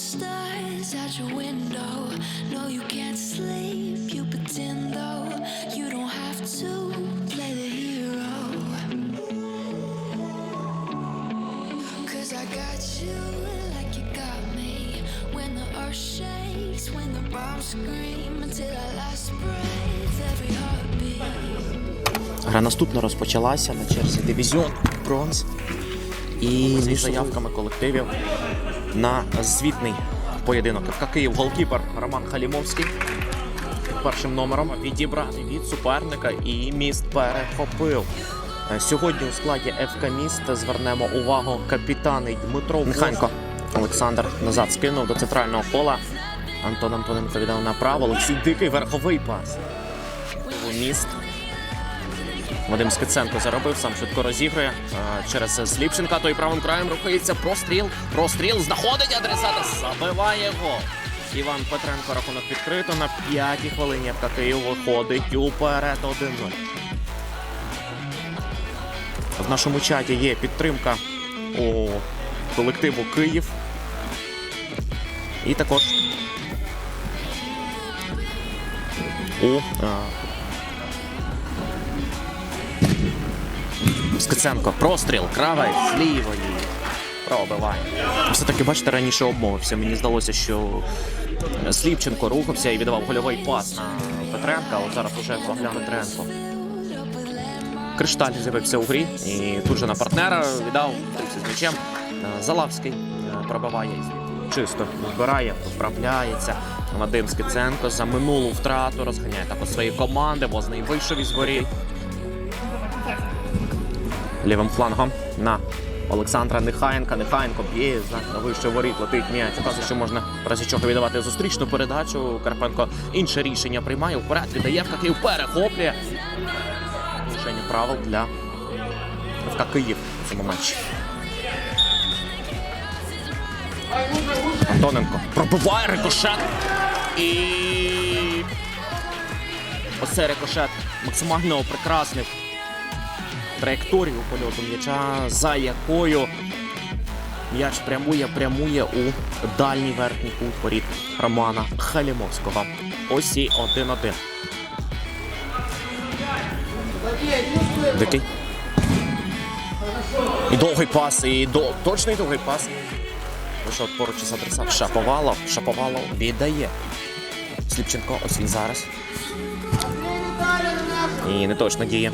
stars out your window. No, you can't sleep. You pretend though you don't have to play the hero. Cause I got you like you got me. When the earth shakes, when the bombs scream, until our last breath, every heartbeat. Гра наступна розпочалася на черзі дивізіон бронз. І зі заявками колективів на звітний поєдинок. Київ голкіпер Роман Халімовський першим номером відібраний від суперника і міст перехопив. Е, Сьогодні у складі ФК Міст звернемо увагу капітани Дмитро Неханько. Олександр назад скинув до центрального кола. Антон Антоненко віддав направо. Олексій Дикий верховий пас. Міст Вадим Скиценко заробив, сам швидко розігрує через Сліпченка. Той правим краєм рухається. Простріл. Простріл. Знаходить адресата. Забиває гол. Іван Петренко рахунок відкрито на п'ятій хвилині. ФК Київ виходить уперед 1-0. В нашому чаті є підтримка у колективу Київ. І також у Скиценко, простріл, кравець, з лівої. Пробиває. Все-таки, бачите, раніше обмовився. Мені здалося, що Сліпченко рухався і віддавав гольовий пас на Петренка, от зараз уже Богдан Петренко. Кришталь з'явився у грі і тут же на партнера віддав з м'ячем. Е, Залавський е, пробиває чисто вбирає, вправляється. Вадим Скиценко за минулу втрату розганяє також свої команди. Возний вийшов із воріт лівим флангом на Олександра Нехаєнка. Нехаєнко б'є на вище воріт, летить м'яч. Показує, що можна в разі чого віддавати зустрічну передачу. Карпенко інше рішення приймає вперед, віддає в Київ, перехоплює. Рішення правил для ФК Київ у цьому матчі. Антоненко пробиває рикошет. І оце рикошет максимально прекрасний траєкторію польоту м'яча, за якою м'яч прямує, прямує у дальній верхній кут воріт Романа Халімовського. Ось і 1-1. Дикий. Довгий пас, і до... точний довгий пас. Вийшов поруч із адресат Шаповалов. Шаповалов віддає. Сліпченко, ось він зараз. І не точно діє.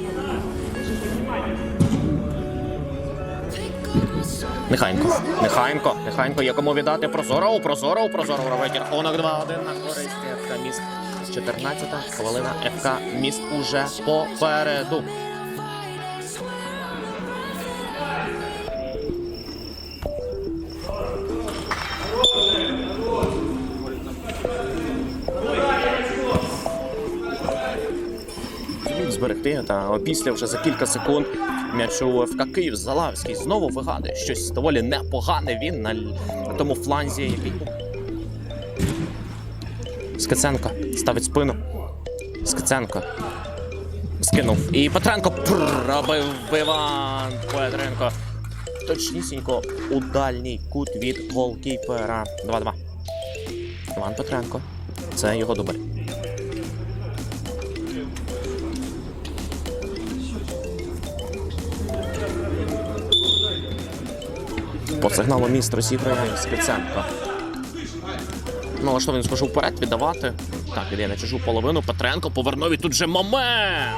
Нехайнко. Нехайнко. Нехайнко. Є кому віддати Прозоров. Прозоров. Прозоров робить рахунок 2-1 на користь ФК Міст. 14-та хвилина ФК Міст уже попереду. Зберегти. Та опісля вже за кілька секунд м'яч у ФК Київ Залавський знову вигадує щось доволі непогане. Він на, тому фланзі, який. Скиценко ставить спину. Скиценко. Скинув. І Петренко пробив Іван Петренко. Точнісінько у дальній кут від голкіпера. 2-2. Іван Петренко. Це його дубль. По сигналу міст розіграє Скиценко. Ну, а що він схожу вперед віддавати? Так, іде на чужу половину. Петренко повернув і тут же момент!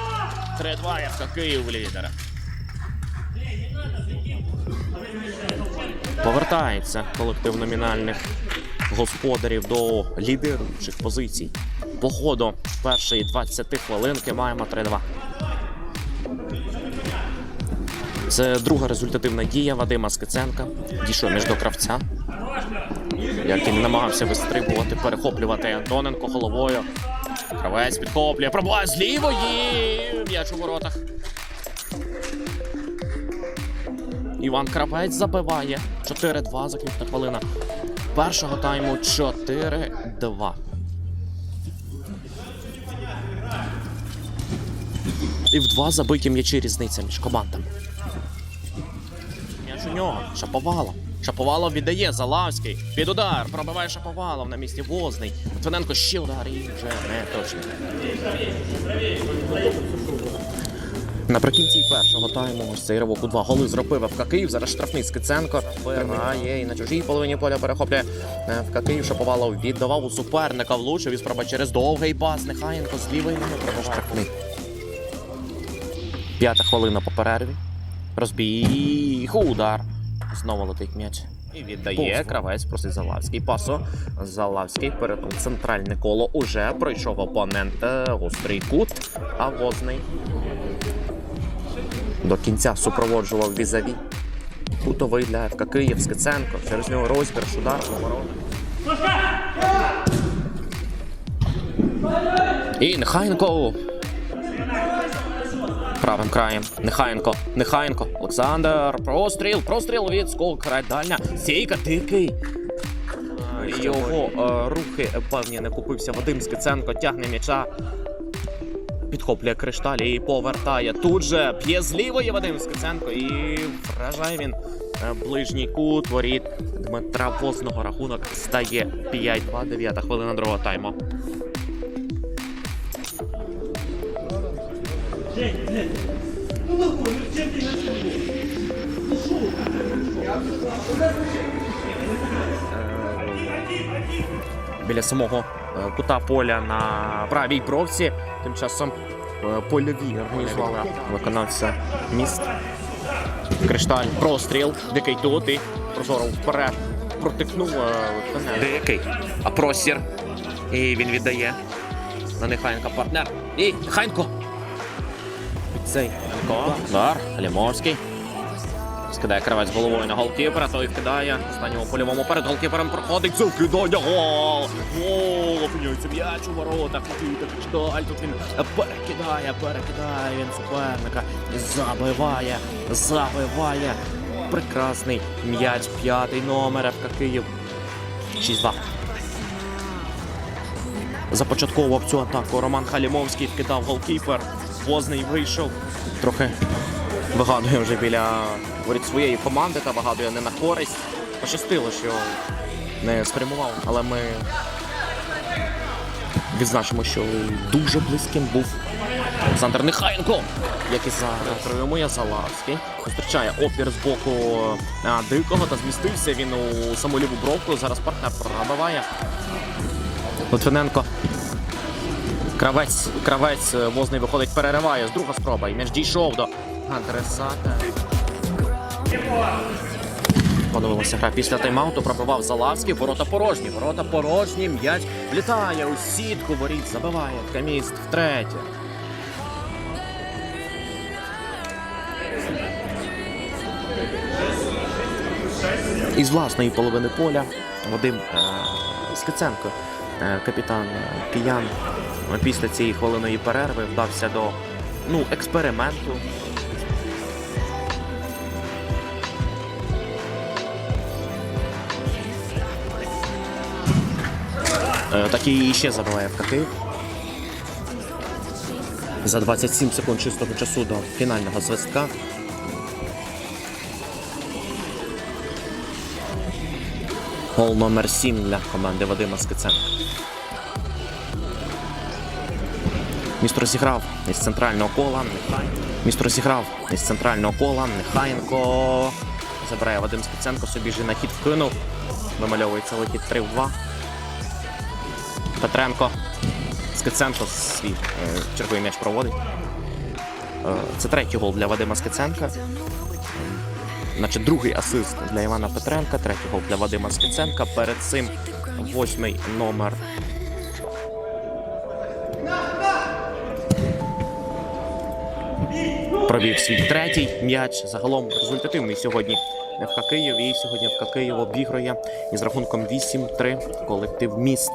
3-2 ФК Київ лідера. Повертається колектив номінальних господарів до лідируючих позицій. По ходу першої 20 хвилинки маємо 3-2. Це друга результативна дія Вадима Скиценка. Дійшов між до кравця. Як він намагався вистрибувати, перехоплювати Антоненко головою. Кравець підхоплює, пробуває з лівої. М'яч у воротах. Іван Кравець забиває. 4-2 заключна хвилина. Першого тайму 4-2. І в два забиті м'ячі різниця між командами. Нього. Шаповало. Шаповалов віддає Залавський. Під удар. Пробиває Шаповалов на місці Возний. Литвиненко ще удар і вже не точно. Наприкінці першого тайму ось цей ривок у два голи зробив ФК Київ. Зараз штрафний Скиценко тримає і на чужій половині поля перехоплює е, ФК Київ. Шаповалов віддавав у суперника, влучив і спроба через довгий пас. Нехаєнко з лівої пробив штрафний. П'ята хвилина по перерві. Розбіг, удар. Знову летить м'яч. І віддає кравець просить Залавський. Пасо. Залавський перетнув центральне коло. Уже пройшов опонент. е, Гострий кут. А возний до кінця супроводжував візаві. Кутовий для ФК Київ, Скиценко. Через нього розбір, удар, поворот. І Нехайенко. Правим краєм. Нехаєнко. Нехаєнко. Олександр. Простріл. Простріл від скок. Край дальня. Сійка дикий. Його е, рухи е, певні не купився Вадим Скиценко. Тягне м'яча. Підхоплює кришталь і повертає. Тут же п'є з лівої Вадим Скиценко і вражає він е, ближній кут воріт Дмитра Возного рахунок стає 5-2, 9 хвилина другого тайму. Біля самого е, кута поля на правій бровці. Тим часом е, польові організували виконавця міст. Кришталь, простріл, дикий тут і прозоро вперед. Протикнув е, Дикий. А простір. І він віддає. На Нехайенка партнер. І Нехайенко. Цей Нехайенко. Удар. Лімовський. Скидає кравець головою на голкіпера, той вкидає. Останньому польовому перед голкіпером проходить це. Гол! Гол! Опинюється м'яч у воротах. Микита Кришталь. Тут він перекидає, перекидає він суперника. Забиває, забиває. Прекрасний м'яч, п'ятий номер ФК Київ. 6-2. Започатковував цю атаку. Роман Халімовський вкидав голкіпер. Возний вийшов. Трохи вигадує вже біля воріт своєї команди та вигадує не на користь. Пощастило, що не спрямував, але ми відзначимо, що дуже близьким був Олександр Нехаєнко, як і зараз приймує Залавський. Зустрічає опір з боку дикого та змістився він у саму ліву бровку. Зараз партнер пробиває. Литвиненко Кравець, кравець е, возний виходить, перериває з друга спроба. І м'яч дійшов до адресата. Подивилася гра після тайм-ауту, пробивав Залавський, ворота порожні, ворота порожні, м'яч влітає у сітку, воріт забиває Каміст втретє. Із власної половини поля Вадим е, Скиценко, капітан е, киян, е, після цієї хвилиної перерви вдався до ну, експерименту. Е, Так і ще забиває в Київ. За 27 секунд чистого часу до фінального свистка. Гол номер 7 для команди Вадима Скиценка. Міст розіграв із центрального кола. Міст розіграв із центрального кола. Нехаєнко. Забирає Вадим Скиценко, собі же на хід вкинув. Вимальовується вихід 3 в 2. Петренко. Скиценко свій е, черговий м'яч проводить. Е, Це третій гол для Вадима Скиценка. Значить, другий асист для Івана Петренка, третій гол для Вадима Скиценка. Перед цим восьмий номер. Провів свій третій м'яч. Загалом результативний сьогодні ФК Київ. І сьогодні ФК Київ обігрує із рахунком 8-3 колектив міст.